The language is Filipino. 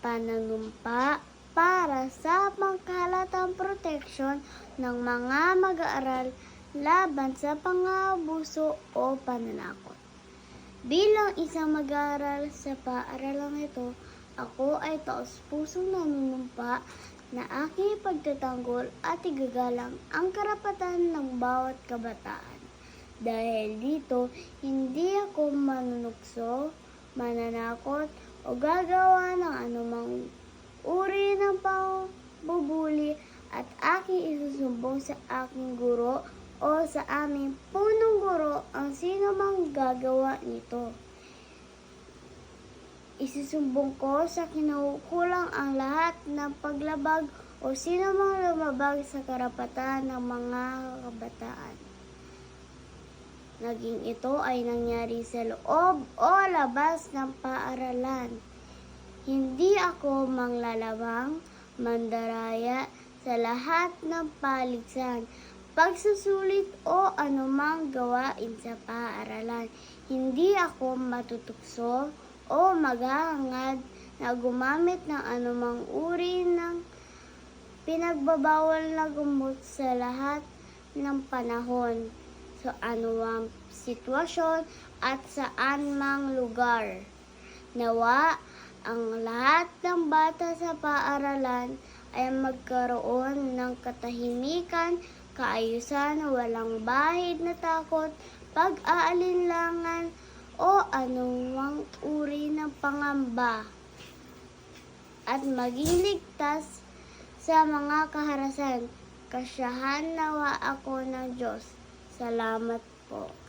pananumpa para sa pangkalatang proteksyon ng mga mag-aaral laban sa pangabuso o pananakot. Bilang isang mag-aaral sa paaralang ito, ako ay taos-pusong nanunumpa na aking pagtatanggol at igagalang ang karapatan ng bawat kabataan. Dahil dito, hindi ako manunukso, mananakot, o gagawa ng anumang uri ng pambubuli at aking isusumbong sa aking guro o sa aming punong guro ang sino mang gagawa nito. Isusumbong ko sa kinukulang ang lahat ng paglabag o sino mang lumabag sa karapatan ng mga kabataan. Naging ito ay nangyari sa loob o labas ng paaralan. Hindi ako manglalabang, mandaraya sa lahat ng paligsan, pagsusulit o anumang gawain sa paaralan. Hindi ako matutukso o maghahangad na gumamit ng anumang uri ng pinagbabawal na gumot sa lahat ng panahon sa anumang sitwasyon at saan mang lugar. Nawa, ang lahat ng bata sa paaralan ay magkaroon ng katahimikan, kaayusan, walang bahid na takot, pag-aalinlangan, o anumang uri ng pangamba at maging ligtas sa mga kaharasan. Kasyahan nawa ako ng Diyos. Salamat po.